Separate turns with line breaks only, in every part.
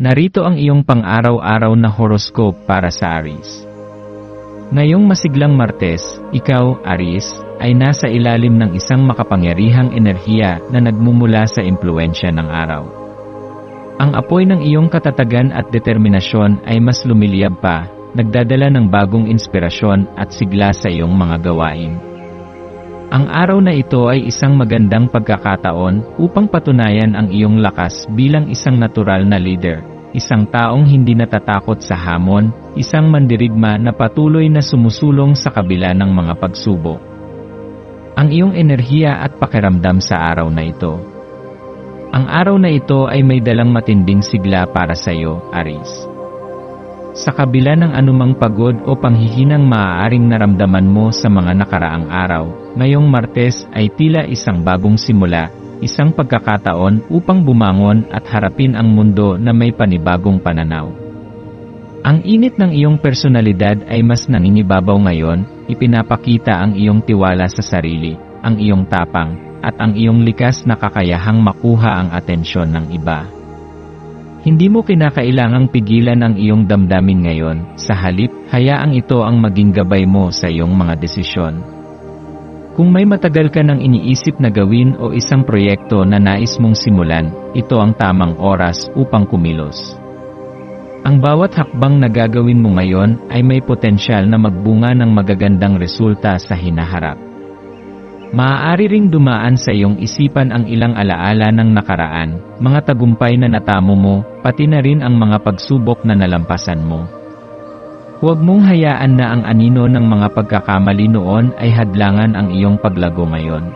Narito ang iyong pang-araw-araw na horoscope para sa Aries. Ngayong masiglang Martes, ikaw, Aries, ay nasa ilalim ng isang makapangyarihang enerhiya na nagmumula sa impluensya ng araw. Ang apoy ng iyong katatagan at determinasyon ay mas lumiliyab pa, nagdadala ng bagong inspirasyon at sigla sa iyong mga gawain. Ang araw na ito ay isang magandang pagkakataon upang patunayan ang iyong lakas bilang isang natural na leader, isang taong hindi natatakot sa hamon, isang mandirigma na patuloy na sumusulong sa kabila ng mga pagsubok. Ang iyong enerhiya at pakiramdam sa araw na ito. Ang araw na ito ay may dalang matinding sigla para sa iyo, Aries. Sa kabila ng anumang pagod o panghihinang maaaring naramdaman mo sa mga nakaraang araw, ngayong Martes ay tila isang bagong simula, isang pagkakataon upang bumangon at harapin ang mundo na may panibagong pananaw. Ang init ng iyong personalidad ay mas nangingibabaw ngayon, ipinapakita ang iyong tiwala sa sarili, ang iyong tapang, at ang iyong likas na kakayahang makuha ang atensyon ng iba. Hindi mo kinakailangang pigilan ang iyong damdamin ngayon, sa halip, hayaang ito ang maging gabay mo sa iyong mga desisyon. Kung may matagal ka nang iniisip na gawin o isang proyekto na nais mong simulan, ito ang tamang oras upang kumilos. Ang bawat hakbang na gagawin mo ngayon ay may potensyal na magbunga ng magagandang resulta sa hinaharap. Maaari ring dumaan sa iyong isipan ang ilang alaala ng nakaraan, mga tagumpay na natamo mo, pati na rin ang mga pagsubok na nalampasan mo. Huwag mong hayaan na ang anino ng mga pagkakamali noon ay hadlangan ang iyong paglago ngayon.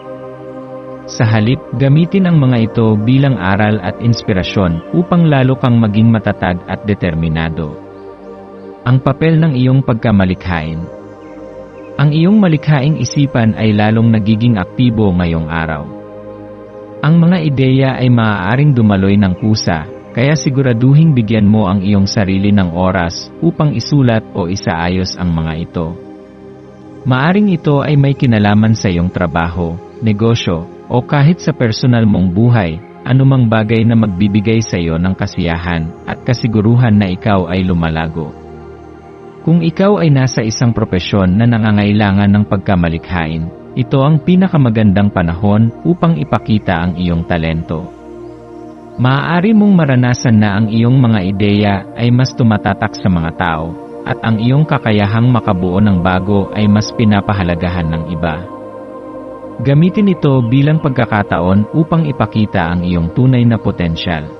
Sa halip, gamitin ang mga ito bilang aral at inspirasyon upang lalo kang maging matatag at determinado. Ang papel ng iyong pagkamalikhain ang iyong malikhaing isipan ay lalong nagiging aktibo ngayong araw. Ang mga ideya ay maaaring dumaloy ng kusa, kaya siguraduhing bigyan mo ang iyong sarili ng oras upang isulat o isaayos ang mga ito. Maaring ito ay may kinalaman sa iyong trabaho, negosyo, o kahit sa personal mong buhay, anumang bagay na magbibigay sa iyo ng kasiyahan at kasiguruhan na ikaw ay lumalago. Kung ikaw ay nasa isang propesyon na nangangailangan ng pagkamalikhain, ito ang pinakamagandang panahon upang ipakita ang iyong talento. Maaari mong maranasan na ang iyong mga ideya ay mas tumatatak sa mga tao, at ang iyong kakayahang makabuo ng bago ay mas pinapahalagahan ng iba. Gamitin ito bilang pagkakataon upang ipakita ang iyong tunay na potensyal.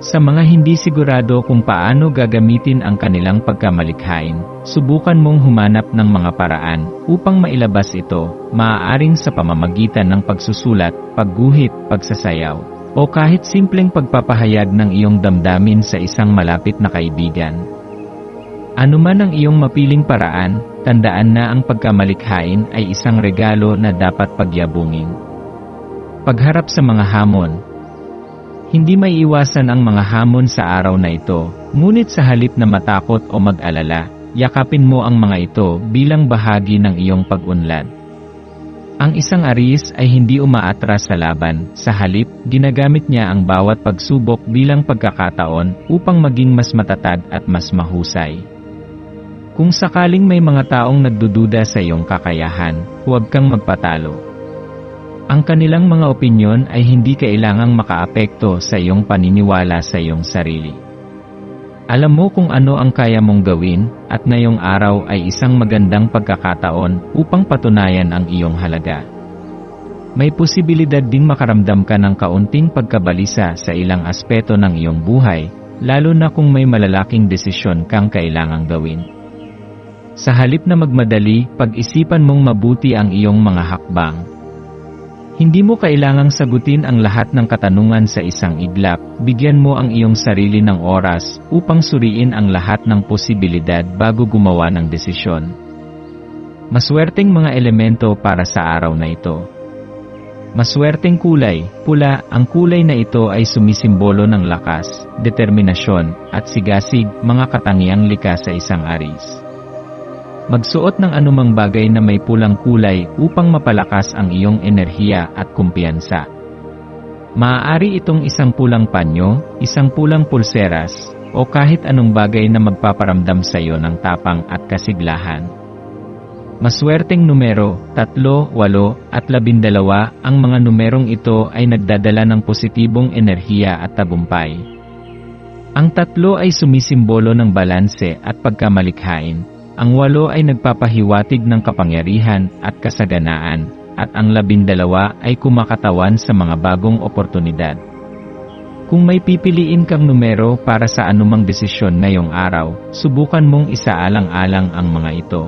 Sa mga hindi sigurado kung paano gagamitin ang kanilang pagkamalikhain, subukan mong humanap ng mga paraan upang mailabas ito, maaaring sa pamamagitan ng pagsusulat, pagguhit, pagsasayaw, o kahit simpleng pagpapahayag ng iyong damdamin sa isang malapit na kaibigan. Ano man ang iyong mapiling paraan, tandaan na ang pagkamalikhain ay isang regalo na dapat pagyabungin. Pagharap sa mga hamon, hindi may iwasan ang mga hamon sa araw na ito, ngunit sa halip na matakot o mag-alala, yakapin mo ang mga ito bilang bahagi ng iyong pag-unlad. Ang isang aris ay hindi umaatras sa laban, sa halip, ginagamit niya ang bawat pagsubok bilang pagkakataon upang maging mas matatag at mas mahusay. Kung sakaling may mga taong nagdududa sa iyong kakayahan, huwag kang magpatalo. Ang kanilang mga opinyon ay hindi kailangang makaapekto sa iyong paniniwala sa iyong sarili. Alam mo kung ano ang kaya mong gawin, at ngayong araw ay isang magandang pagkakataon upang patunayan ang iyong halaga. May posibilidad ding makaramdam ka ng kaunting pagkabalisa sa ilang aspeto ng iyong buhay, lalo na kung may malalaking desisyon kang kailangang gawin. Sa halip na magmadali, pag-isipan mong mabuti ang iyong mga hakbang, Hindi mo kailangang sagutin ang lahat ng katanungan sa isang iglap, bigyan mo ang iyong sarili ng oras upang suriin ang lahat ng posibilidad bago gumawa ng desisyon. Maswerteng mga elemento para sa araw na ito. Maswerteng kulay, pula, ang kulay na ito ay sumisimbolo ng lakas, determinasyon, at sigasig, mga katangiang likas sa isang aris. Magsuot ng anumang bagay na may pulang kulay upang mapalakas ang iyong enerhiya at kumpiyansa. Maaari itong isang pulang panyo, isang pulang pulseras, o kahit anong bagay na magpaparamdam sa iyo ng tapang at kasiglahan. Maswerteng numero, 3, 8, at 12, ang mga numerong ito ay nagdadala ng positibong enerhiya at tagumpay. Ang tatlo ay sumisimbolo ng balanse at pagkamalikhain, ang walo ay nagpapahiwatig ng kapangyarihan at kasaganaan, at ang labindalawa ay kumakatawan sa mga bagong oportunidad. Kung may pipiliin kang numero para sa anumang desisyon ngayong araw, subukan mong isaalang-alang ang mga ito.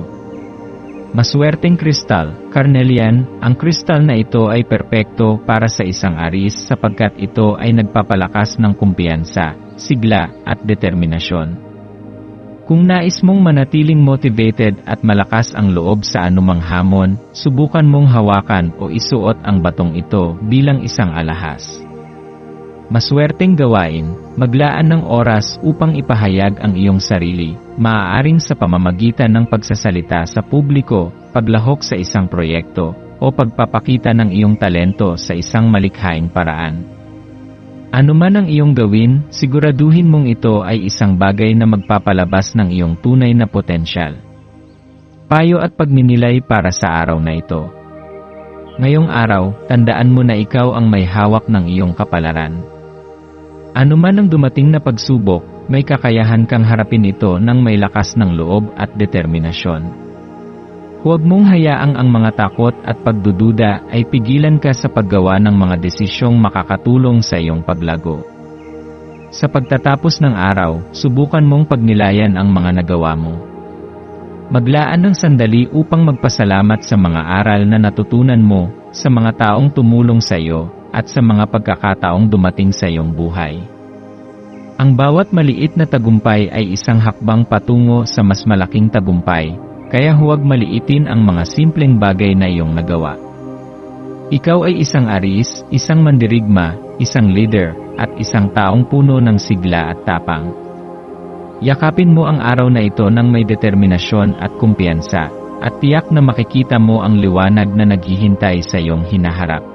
Maswerteng kristal, carnelian, ang kristal na ito ay perpekto para sa isang aris sapagkat ito ay nagpapalakas ng kumpiyansa, sigla, at determinasyon. Kung nais mong manatiling motivated at malakas ang loob sa anumang hamon, subukan mong hawakan o isuot ang batong ito bilang isang alahas. Maswerteng gawain, maglaan ng oras upang ipahayag ang iyong sarili, maaaring sa pamamagitan ng pagsasalita sa publiko, paglahok sa isang proyekto, o pagpapakita ng iyong talento sa isang malikhaing paraan. Ano man ang iyong gawin, siguraduhin mong ito ay isang bagay na magpapalabas ng iyong tunay na potensyal. Payo at pagninilay para sa araw na ito. Ngayong araw, tandaan mo na ikaw ang may hawak ng iyong kapalaran. Ano man ang dumating na pagsubok, may kakayahan kang harapin ito ng may lakas ng loob at determinasyon. Huwag mong hayaang ang mga takot at pagdududa ay pigilan ka sa paggawa ng mga desisyong makakatulong sa iyong paglago. Sa pagtatapos ng araw, subukan mong pagnilayan ang mga nagawa mo. Maglaan ng sandali upang magpasalamat sa mga aral na natutunan mo, sa mga taong tumulong sa iyo, at sa mga pagkakataong dumating sa iyong buhay. Ang bawat maliit na tagumpay ay isang hakbang patungo sa mas malaking tagumpay, kaya huwag maliitin ang mga simpleng bagay na iyong nagawa. Ikaw ay isang aris, isang mandirigma, isang leader, at isang taong puno ng sigla at tapang. Yakapin mo ang araw na ito ng may determinasyon at kumpiyansa, at tiyak na makikita mo ang liwanag na naghihintay sa iyong hinaharap.